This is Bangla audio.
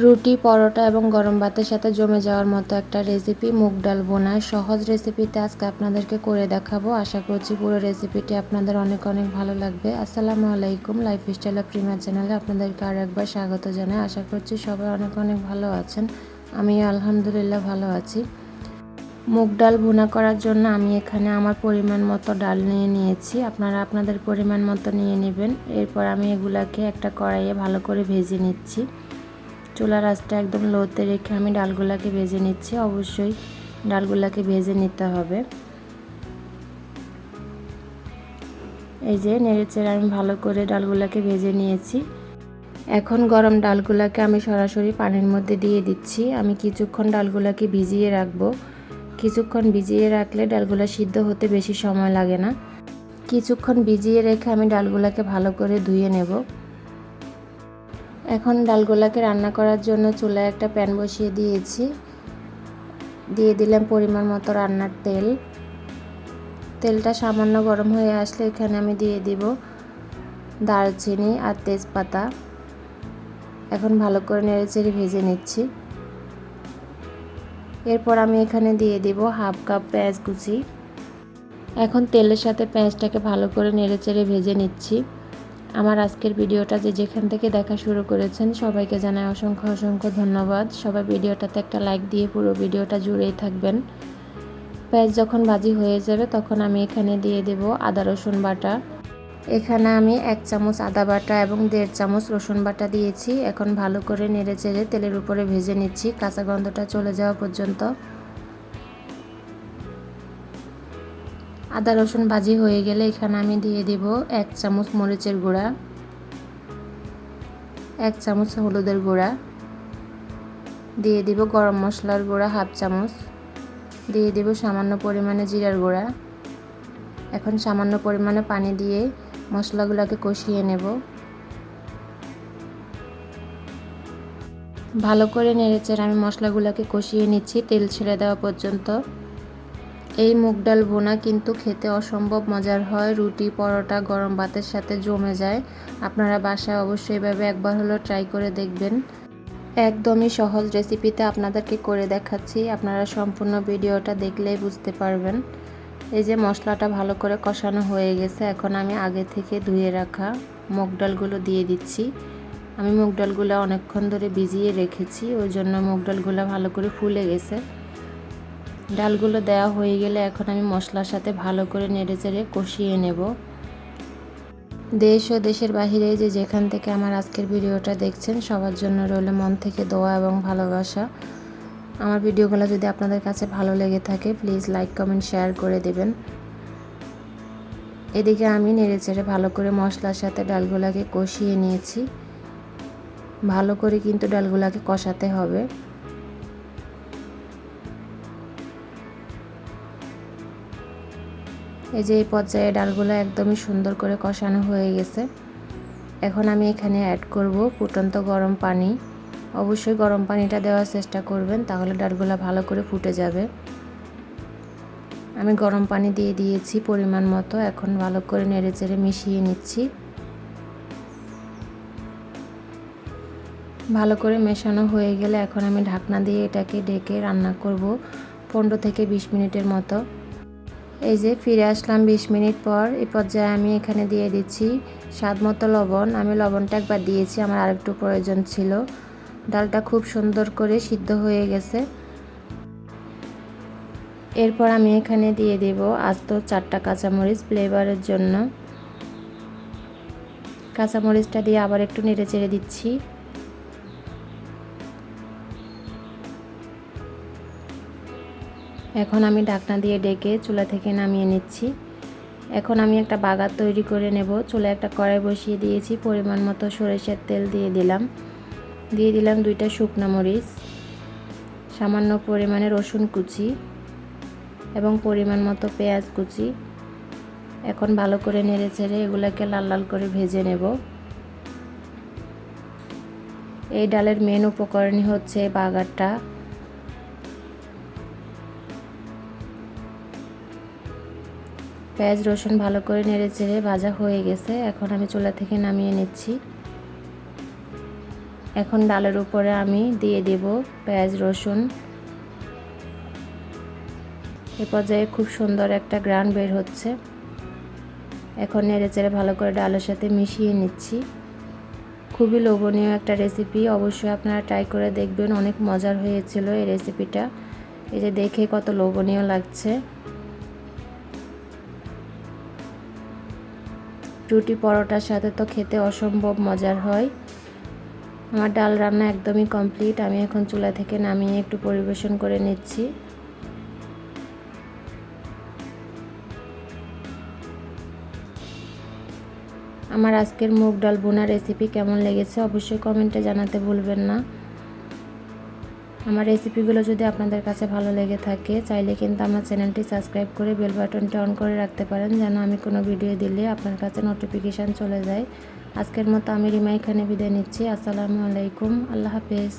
রুটি, পরোটা এবং গরম ভাতের সাথে জমে যাওয়ার মতো একটা রেসিপি মুগ ডাল বোনা। সহজ রেসিপিতে আজকে আপনাদেরকে করে দেখাবো। আশা করছি পুরো রেসিপিটি আপনাদের অনেক অনেক ভালো লাগবে। আসসালামু আলাইকুম লাইফ স্টাইল অফ প্রিমিয়ার চ্যানেলে আপনাদেরকে আর একবার স্বাগত জানাই। আশা করছি সবাই অনেক অনেক ভালো আছেন। আমি আলহামদুলিল্লাহ ভালো আছি। মুগ ডাল ভুনা করার জন্য আমি এখানে আমার পরিমাণ মতো ডাল নিয়ে নিয়েছি। আপনারা আপনাদের পরিমাণ মতো নিয়ে নেবেন। এরপর আমি এগুলাকে একটা কড়াইয়ে ভালো করে ভেজে নিচ্ছি। চুলার আঁচটা একদম লোতে রেখে আমি ডালগুলাকে ভেজে নিচ্ছি। অবশ্যই ডালগুলাকে ভেজে নিতে হবে। এই যে নেড়েচেড়ে আমি ভালো করে ডালগুলাকে ভেজে নিয়েছি। এখন গরম ডালগুলাকে আমি সরাসরি পানির মধ্যে দিয়ে দিচ্ছি। আমি কিছুক্ষণ ডালগুলাকে ভিজিয়ে রাখব। কিছুক্ষণ ভিজিয়ে রাখলে ডালগুলা সিদ্ধ হতে বেশি সময় লাগে না। কিছুক্ষণ ভিজিয়ে রেখে আমি ডালগুলাকে ভালো করে ধুয়ে নেব। এখন ডালগোলাকে রান্না করার জন্য চুলায় একটা প্যান বসিয়ে দিয়েছি। দিয়ে দিলাম পরিমাণ মতো রান্নার তেল। তেলটা সামান্য গরম হয়ে আসলে এখানে আমি দিয়ে দিব দারচিনি আর তেজপাতা। এখন ভালো করে নেড়েচেড়ে ভেজে নিচ্ছি। এরপর আমি এখানে দিয়ে দিব হাফ কাপ পেঁয়াজ কুচি। এখন তেলের সাথে পেঁয়াজটাকে ভালো করে নেড়েচেড়ে ভেজে নিচ্ছি। আমার আজকের ভিডিওটা যে যেখান থেকে দেখা শুরু করেছেন, সবাইকে জানাই অসংখ্য অসংখ্য ধন্যবাদ। সবাই ভিডিওটাতে একটা লাইক দিয়ে পুরো ভিডিওটা জুড়েই থাকবেন। পেঁয়াজ যখন বাজি হয়ে যাবে, তখন আমি এখানে দিয়ে দেব আদা, রসুন বাটা। এখানে আমি এক চামচ আদা বাটা এবং দেড় চামচ রসুন বাটা দিয়েছি। এখন ভালো করে নেড়ে চেড়ে তেলের উপরে ভেজে নিচ্ছি। কাঁচা গন্ধটা চলে যাওয়া পর্যন্ত। আদা রসুন ভাজি হয়ে গেলে এখানে আমি দিয়ে দিব এক চামচ মরিচের গুঁড়া, এক চামচ হলুদের গুঁড়া, দিয়ে দিব গরম মশলার গুঁড়া হাফ চামচ, দিয়ে দিব সামান্য পরিমাণে জিরার গুঁড়া। এখন সামান্য পরিমাণে পানি দিয়ে মশলাগুলোকে কষিয়ে নেব। ভালো করে নেড়েচেড়ে আমি মশলাগুলোকে কষিয়ে নিচ্ছি, তেল ছেড়ে দেওয়া পর্যন্ত। এই মুগ ডাল বোনা কিন্তু খেতে অসম্ভব মজার হয়। রুটি, পরোটা, গরম ভাতের সাথে জমে যায়। আপনারা বাসায় অবশ্যই এভাবে একবার হলেও ট্রাই করে দেখবেন। একদমই সহজ রেসিপিতে আপনাদেরকে করে দেখাচ্ছি। আপনারা সম্পূর্ণ ভিডিওটা দেখলেই বুঝতে পারবেন। এই যে মশলাটা ভালো করে কষানো হয়ে গেছে, এখন আমি আগে থেকে ধুয়ে রাখা মুগ ডালগুলো দিয়ে দিচ্ছি। আমি মুগ ডালগুলো অনেকক্ষণ ধরে ভিজিয়ে রেখেছি, ওই জন্য মুগ ডালগুলো ভালো করে ফুলে গেছে। ডালগুলো দেওয়া হয়ে গেলে এখন আমি মশলার সাথে ভালো করে নেড়ে চেড়ে কষিয়ে নেব। দেশ ও দেশের বাহিরে যে যেখান থেকে আমার আজকের ভিডিওটা দেখছেন, সবার জন্য রইল মন থেকে দোয়া এবং ভালোবাসা। আমার ভিডিওগুলো যদি আপনাদের কাছে ভালো লেগে থাকে, প্লিজ লাইক, কমেন্ট, শেয়ার করে দেবেন। এদিকে আমি নেড়ে চেড়ে ভালো করে মশলার সাথে ডালগুলাকে কষিয়ে নিয়েছি। ভালো করে কিন্তু ডালগুলাকে কষাতে হবে। এই যে এই পর্যায়ে ডালগুলো একদমই সুন্দর করে কষানো হয়ে গেছে। এখন আমি এখানে অ্যাড করব ফুটন্ত গরম পানি। অবশ্যই গরম পানিটা দেওয়ার চেষ্টা করবেন, তাহলে ডালগুলো ভালো করে ফুটে যাবে। আমি গরম পানি দিয়ে দিয়েছি পরিমাণ মতো, এখন ভালো করে নেড়ে চেড়ে মিশিয়ে নিচ্ছি। ভালো করে মেশানো হয়ে গেলে এখন আমি ঢাকনা দিয়ে এটাকে ডেকে রান্না করব পনেরো থেকে বিশ মিনিটের মতো। এই যে ফিরে আসলাম বিশ মিনিট পর এই পর্যায়ে আমি এখানে দিয়ে দিচ্ছি স্বাদ মতো লবণ। আমি লবণটা একবার দিয়েছি, আমার আরেকটু প্রয়োজন ছিল। ডালটা খুব সুন্দর করে সিদ্ধ হয়ে গেছে। এরপর আমি এখানে দিয়ে দেব আস্ত চারটা কাঁচামরিচ ফ্লেভারের জন্য। কাঁচামরিচটা দিয়ে আবার একটু নেড়ে চেড়ে দিচ্ছি। এখন আমি ঢাকনা দিয়ে ডেকে চুলা থেকে নামিয়ে নিচ্ছি। এখন আমি একটা বাগার তৈরি করে নেব। চুলে একটা কড়াই বসিয়ে দিয়েছি। পরিমাণ মতো সরিষার তেল দিয়ে দিলাম। দিয়ে দিলাম দুইটা শুকনো মরিচ, সামান্য পরিমাণে রসুন কুচি এবং পরিমাণ মতো পেঁয়াজ কুচি। এখন ভালো করে নেড়ে ছেড়ে এগুলোকে লাল লাল করে ভেজে নেব। এই ডালের মেন উপকরণই হচ্ছে বাগারটা। পেঁয়াজ রসুন ভালো করে নেড়ে চেড়ে ভাজা হয়ে গেছে। এখন আমি চুলা থেকে নামিয়ে নিচ্ছি। এখন ডালের উপরে আমি দিয়ে দেব পেঁয়াজ রসুন। এ পর্যায়ে খুব সুন্দর একটা গ্রান বের হচ্ছে। এখন নেড়ে চেড়ে ভালো করে ডালের সাথে মিশিয়ে নিচ্ছি। খুবই লোভনীয় একটা রেসিপি, অবশ্যই আপনারা ট্রাই করে দেখবেন, অনেক মজার হয়েছিল এই রেসিপিটা। এই যে দেখে কত লোভনীয় লাগছে। রুটি পরোটার সাথে তো খেতে অসম্ভব মজার হয়। আমার ডাল রান্না একদমই কমপ্লিট, আমি এখন চুলা থেকে নামিয়ে একটু পরিবেশন করে নিচ্ছি। আমার আজকের মুগ ডাল বোনা রেসিপি কেমন লেগেছে অবশ্যই কমেন্টে জানাতে ভুলবেন না। আমার রেসিপিগুলো যদি আপনাদের কাছে ভালো লেগে থাকে, চাইলে কিন্তু আমার চ্যানেলটি সাবস্ক্রাইব করে বেল বাটনটি অন করে রাখতে পারেন, যেন আমি কোনো ভিডিও দিলে আপনার কাছে নোটিফিকেশান চলে যায়। আজকের মতো আমি রিমাই খানে বিদায় নিচ্ছি। আসসালামু আলাইকুম। আল্লাহ হাফেজ।